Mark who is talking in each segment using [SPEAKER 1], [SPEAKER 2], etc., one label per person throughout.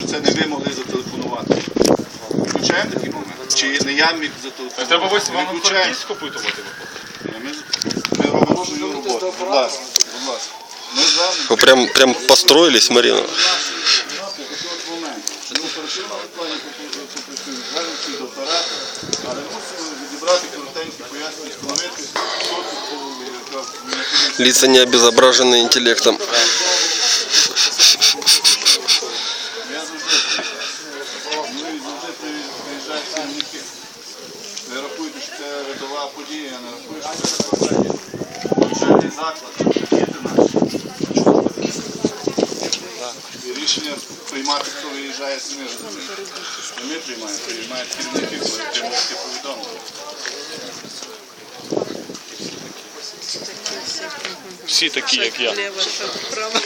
[SPEAKER 1] Це не ви могли зателефонувати. Включаємо такий момент? Чи не я міг зателефонувати?
[SPEAKER 2] Треба ось
[SPEAKER 1] Ми
[SPEAKER 2] вам
[SPEAKER 1] включаємо.
[SPEAKER 2] картись копитувати.
[SPEAKER 1] Ні, Ми, ми робимо свою роботу. Будь ласка, будь ласка. Ми звернемо.
[SPEAKER 3] Вы прям, прям построились, Марина.
[SPEAKER 1] Але мусимо відібрати коротенькі пояснення, встановити, що тут було, яка механізм.
[SPEAKER 3] Лица не обезображены интеллектом.
[SPEAKER 1] заклад, діти наші. І рішення приймати, хто виїжджає самі розумієте. Не ми приймаємо, приймають керівники, коли керівники повідомлення.
[SPEAKER 2] Всі такі, як я.
[SPEAKER 4] Лево, що право.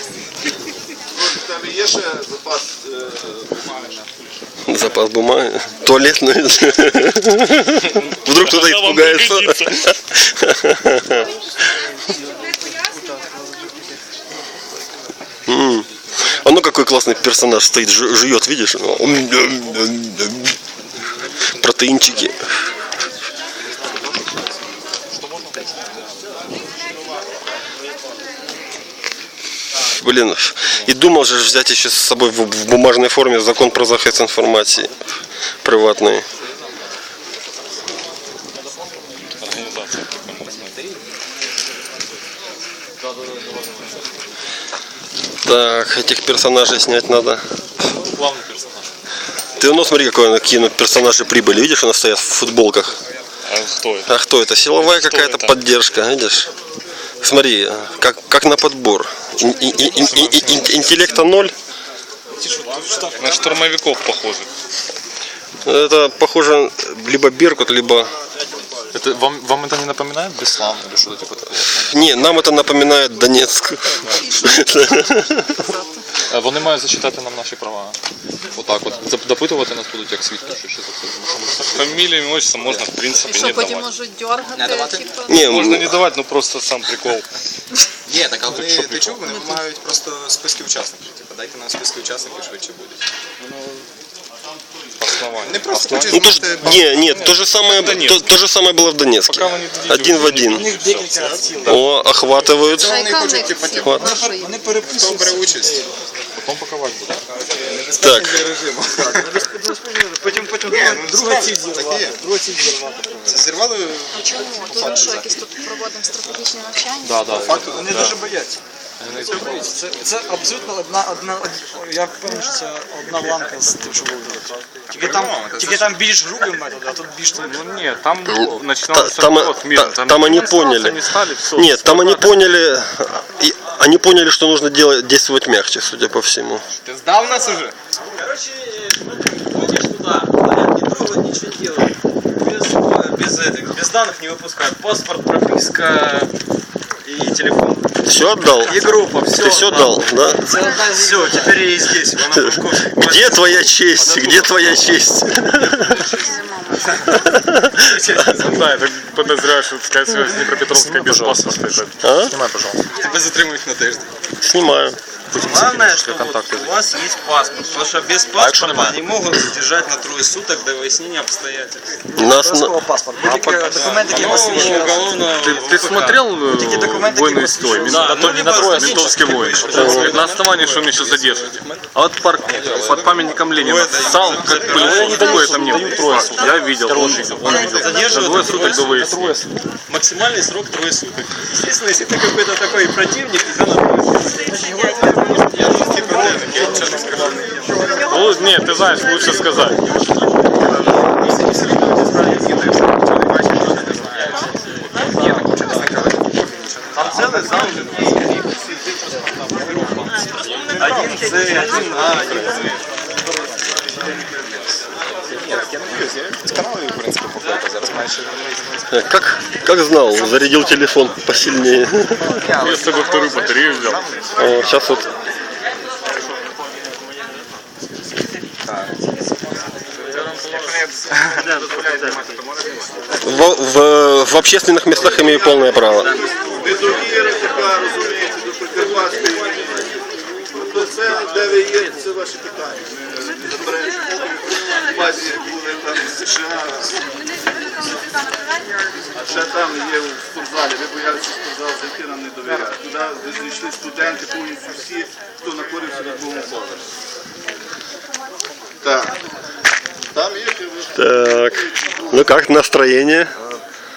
[SPEAKER 1] В тебе є ще запас е, бумаги на
[SPEAKER 3] Запас бумаги. Туалетный. Вдруг кто-то
[SPEAKER 2] Она вам
[SPEAKER 3] испугается. классный персонаж стоит, жу- жует, видишь? Протеинчики. Блин, и думал же взять еще с собой в бумажной форме закон про захист информации приватный. Так, этих персонажей снять надо.
[SPEAKER 2] Главний персонаж.
[SPEAKER 3] Ты ну смотри, какой он кинут персонажи прибыли. Видишь, они стоят в футболках.
[SPEAKER 2] А хто це?
[SPEAKER 3] А кто это? Силовая какая-то
[SPEAKER 2] это?
[SPEAKER 3] поддержка, видишь? Смотри, как, как на подбор. Ин- ин- ин- ин- ин- ин- интеллекта ноль.
[SPEAKER 2] На штурмовиков похоже.
[SPEAKER 3] Это похоже либо Беркут, либо...
[SPEAKER 2] Это, вам, вам это не напоминает Беслан или что-то типа такого?
[SPEAKER 3] Не, нам это напоминает Донецк.
[SPEAKER 2] Е, Вони мають зачитати нам наші права. Отак от. Зап- Допитувати нас будуть як свідків, що, що це. Тому що ми ж так-
[SPEAKER 5] Фамилию, имущество можно, в
[SPEAKER 4] І
[SPEAKER 5] принципе,
[SPEAKER 4] що
[SPEAKER 5] не
[SPEAKER 4] потім
[SPEAKER 5] давать.
[SPEAKER 4] можуть дергати, типу.
[SPEAKER 3] Не,
[SPEAKER 5] Можно не давать, но просто сам прикол.
[SPEAKER 6] Ні, так але ти, ти чув, вони вимагають просто списки учасників. Типу, дайте нам списки учасників, швидше буде.
[SPEAKER 5] Основание.
[SPEAKER 6] Не просто
[SPEAKER 5] Основание.
[SPEAKER 3] ну, то ж-
[SPEAKER 6] хочуть
[SPEAKER 3] не, нет, то же самое, то, то же самое было в Донецке.
[SPEAKER 5] Пока вы не дадите
[SPEAKER 3] Один в
[SPEAKER 5] уже
[SPEAKER 3] один.
[SPEAKER 5] всё.
[SPEAKER 3] О, охватывают.
[SPEAKER 4] А яка в
[SPEAKER 6] хочуть,
[SPEAKER 4] них
[SPEAKER 6] типу,
[SPEAKER 4] ці
[SPEAKER 6] типу,
[SPEAKER 4] гроші?
[SPEAKER 6] хто бере участь.
[SPEAKER 2] Потім пакувати буде.
[SPEAKER 3] Так,
[SPEAKER 6] Для режиму.
[SPEAKER 7] Потім, потім
[SPEAKER 6] Ні,
[SPEAKER 7] друга,
[SPEAKER 6] ну,
[SPEAKER 7] друга
[SPEAKER 6] справді,
[SPEAKER 7] ціль
[SPEAKER 6] так
[SPEAKER 7] зірвати.
[SPEAKER 6] є.
[SPEAKER 7] Друга ціль зірвати.
[SPEAKER 6] Це зірвали
[SPEAKER 4] А чому? Тут ми що, якісь тут проводимо стратегічні навчання?
[SPEAKER 2] Да, да.
[SPEAKER 6] факту.
[SPEAKER 7] Вони дуже бояться. Це, це абсолютно одна, одна, од- я впевнений, що це одна ланка з тим, що було. Тільки там,
[SPEAKER 6] По-любому,
[SPEAKER 7] тільки там більш грубий метод, а тут більш там.
[SPEAKER 5] Ну нет, там
[SPEAKER 3] та-
[SPEAKER 5] начиналось
[SPEAKER 3] там,
[SPEAKER 5] вот мир.
[SPEAKER 3] та- там они поняли.
[SPEAKER 5] Не стали, все.
[SPEAKER 3] Нет, там они поняли, и они поняли, что нужно делать, действовать мягче, судя по всему.
[SPEAKER 6] Ти здав нас уже?
[SPEAKER 8] Короче, ходишь туда, понятно, не трогают, ничего не делают. Без, без, этих, без данных не выпускают. Паспорт, прописка и телефон.
[SPEAKER 3] Все отдал?
[SPEAKER 8] И группа, все.
[SPEAKER 3] Ты все дал, да?
[SPEAKER 8] Все, теперь я и здесь.
[SPEAKER 3] Где твоя честь? Где твоя честь?
[SPEAKER 5] Да, я так подозреваю, что, скорее всего, с Днепропетровска без паспорта. это-
[SPEAKER 3] А?
[SPEAKER 2] Снимай, пожалуйста.
[SPEAKER 6] Тебе затримують на тиждень.
[SPEAKER 3] Снимаю.
[SPEAKER 8] Главное, что вот у вас есть паспорт. Потому что без паспорта не могут задержать на трое суток до выяснения обстоятельств.
[SPEAKER 3] Нас на...
[SPEAKER 7] паспорт. Вас
[SPEAKER 8] Ну,
[SPEAKER 5] Ты, ты смотрел э, «Войну и
[SPEAKER 7] какие
[SPEAKER 5] стой»? Да,
[SPEAKER 8] Да, ну,
[SPEAKER 5] не на трое, ментовский говорит, На основании, что он еще задержите. А вот парк под памятником Ленина ссал, как пылесос, такое там нет. Я видел, он видел. Он видел. На
[SPEAKER 8] Задерживают на
[SPEAKER 5] суток до
[SPEAKER 8] трое
[SPEAKER 5] выяснения.
[SPEAKER 8] Максимальный срок трое суток. Естественно, если ты какой-то такой противник, тебя на
[SPEAKER 5] Ну, нет, ты знаешь, лучше сказать.
[SPEAKER 8] Там целый зал. Один С, один А, один
[SPEAKER 6] Канали, в принципі, походу. Зараз майже
[SPEAKER 3] Как, как знал, зарядил телефон посильнее.
[SPEAKER 5] Я с собой вторую батарею взял.
[SPEAKER 3] сейчас вот В, в, в общественных местах имею полное право.
[SPEAKER 1] А ще там є в спортзалі. Ви боялися в спортзал зайти, нам не довіряли. Туди зайшли студенти, повністю всі, хто знаходився на другому поверсі. Так. Там є
[SPEAKER 3] Так. Ну как настроєння?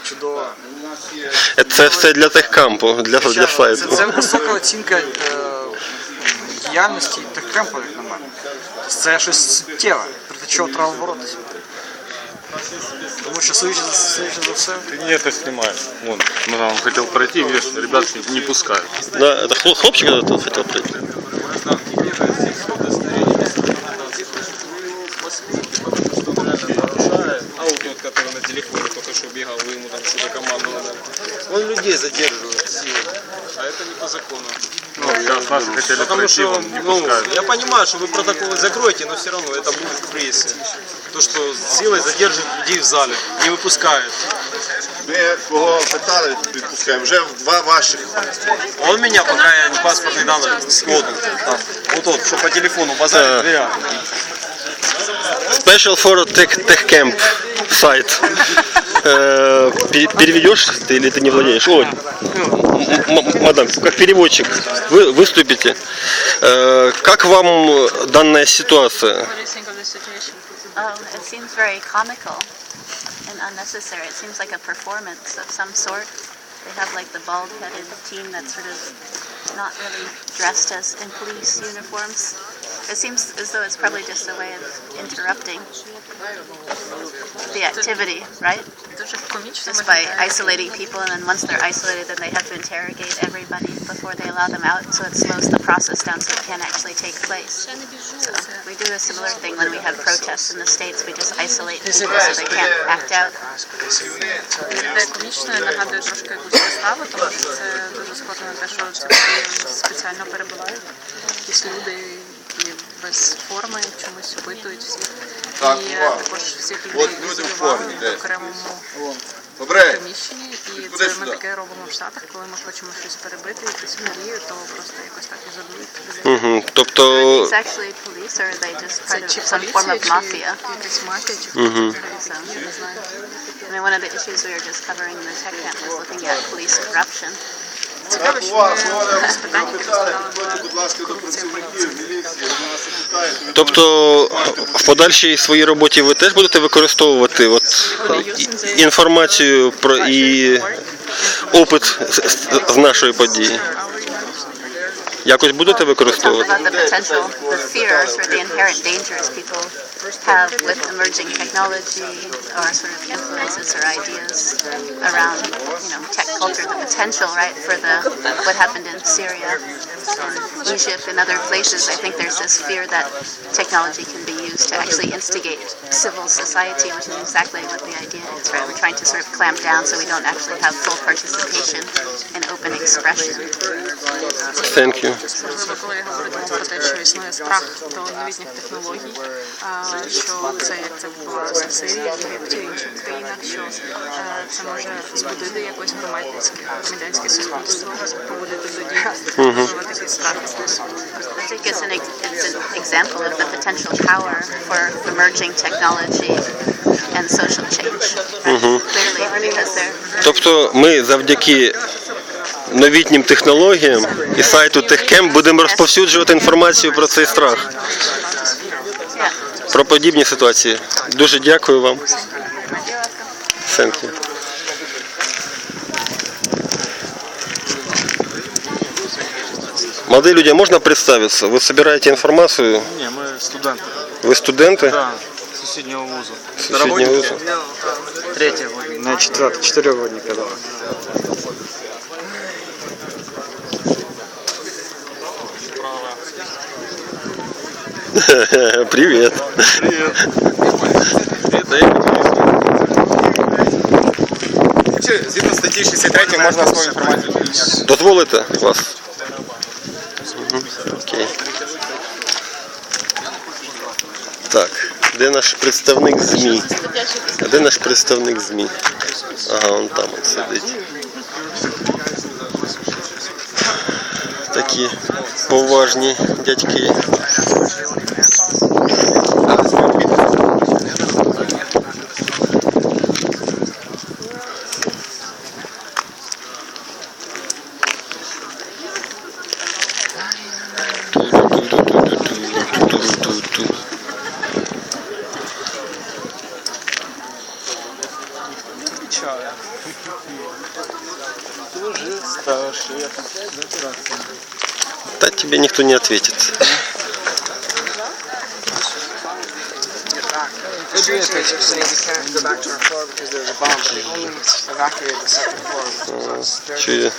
[SPEAKER 7] Чудово.
[SPEAKER 1] у нас є
[SPEAKER 3] Це все для техкампу, для, для
[SPEAKER 7] Це,
[SPEAKER 3] сайту.
[SPEAKER 7] це висока оцінка е, діяльності техкемпу, як на мене. Це щось суттєве, проти чого треба боротися. Тому що судячи за, судячи за все,
[SPEAKER 5] Ты не это снимаешь. Вон, ну, он хотел пройти, видишь, ребят не пускают.
[SPEAKER 3] Да, это хлоп- хлопчик этот хотел прийти.
[SPEAKER 8] Бегал, вы ему там что-то команду надали. Он людей задерживает силой. А это не по закону.
[SPEAKER 5] Ну, сейчас наши хотели
[SPEAKER 8] Потому
[SPEAKER 5] пройти,
[SPEAKER 8] что,
[SPEAKER 5] не
[SPEAKER 8] ну,
[SPEAKER 5] пускают.
[SPEAKER 8] я понимаю, что вы протоколы закроете, но все равно это будет в прессе. То, что силой задерживают людей в зале, не выпускают.
[SPEAKER 1] Ми кого питали, відпускаємо. Вже два ваших.
[SPEAKER 8] Он меня, пока я паспорт не дал, сходу. Там, вот тот, что по телефону базарит дверях.
[SPEAKER 3] Special for Tech, Tech Camp сайт. Э, пе- переведешь ты или ты не владеешь? Ой, м- м- мадам, как переводчик, вы выступите. Э, как вам данная ситуация?
[SPEAKER 4] Oh. They have like the bald-headed team that's sort of not really dressed as in police uniforms. It seems as though it's probably just a way of interrupting the activity, right? Just by isolating people, and then once they're isolated, then they have to interrogate everybody before they allow them out. So it slows the process down, so it can actually take place. So we do a similar thing when we have protests in the states. We just isolate people so they can't act out.
[SPEAKER 9] Це комічно і нагадує трошки якусь виставу, тому що це дуже схоже на те, що ці події спеціально перебувають. Якісь люди, які без форми чомусь опитують всіх.
[SPEAKER 1] Так,
[SPEAKER 9] і
[SPEAKER 1] увага.
[SPEAKER 9] також всіх
[SPEAKER 1] От
[SPEAKER 9] людей
[SPEAKER 1] люди в
[SPEAKER 9] ізолювали
[SPEAKER 1] формі,
[SPEAKER 9] в окремому
[SPEAKER 1] Добре.
[SPEAKER 9] приміщенні. І
[SPEAKER 1] Куди
[SPEAKER 9] це ми
[SPEAKER 1] сюди?
[SPEAKER 9] таке робимо в Штатах, коли ми хочемо щось перебити, якусь подію, то просто якось так ізолюють людей.
[SPEAKER 3] Мгм. Тобто
[SPEAKER 4] Are actually police, or they just
[SPEAKER 9] Це
[SPEAKER 4] part of
[SPEAKER 9] чи
[SPEAKER 4] some form
[SPEAKER 9] поліція,
[SPEAKER 4] of
[SPEAKER 9] чи
[SPEAKER 4] mafia?
[SPEAKER 9] якась мафія, чи
[SPEAKER 3] Мгм.
[SPEAKER 9] це взагалі, я не знаю.
[SPEAKER 4] I mean, one of the issues we were just covering in the tech camp was looking at police corruption.
[SPEAKER 9] Цікаво, що
[SPEAKER 1] будь ласка, до працівників міліції.
[SPEAKER 3] Тобто в подальшій своїй роботі ви теж будете використовувати от інформацію про і опит з, з- нашої події. Якось будете використовувати?
[SPEAKER 4] Have with emerging technology or sort of influences or ideas around, you know, tech culture, the potential, right, for the what happened in Syria, and Egypt, and other places. I think there's this fear that technology can be used to actually instigate civil society, which is exactly what the idea is, right? We're trying to sort of clamp down so we don't actually have full participation and open expression.
[SPEAKER 3] Thank you.
[SPEAKER 9] Особливо, коли говоримо про те, що існує страх до новітніх технологій, а, що це як це відбувалося в Сирії, Єгипті, в інших країнах, що е, це може збудити якось громадянське громадянське суспільство, поводити до дій, можливо, такий страх.
[SPEAKER 4] I think it's an, ex- it's an example of the potential power for emerging technology and social change. Clearly, because they're
[SPEAKER 3] Тобто ми завдяки новітнім технологіям і сайту TechCamp будемо розповсюджувати інформацію про цей страх,
[SPEAKER 4] yeah.
[SPEAKER 3] про подібні ситуації. Дуже дякую вам. Thank you. Молодые люди, а можно представиться? Вы собираете информацию?
[SPEAKER 5] Не, мы студенты.
[SPEAKER 3] Вы студенты?
[SPEAKER 5] Да, соседнего вуза.
[SPEAKER 3] Соседнего вуза?
[SPEAKER 7] Третього. На четвертого, чотирьохгодника, да.
[SPEAKER 3] Привет.
[SPEAKER 6] Згідно статті 63 можна свою інформацію.
[SPEAKER 3] Дозволите вас? Мгм, Окей. Де наш представник ЗМІ? А де наш представник ЗМІ? Ага, он там он сидить. Такі поважні дядьки.
[SPEAKER 7] служил старший, я.
[SPEAKER 3] Да тебе никто не ответит. Э,
[SPEAKER 10] Чили.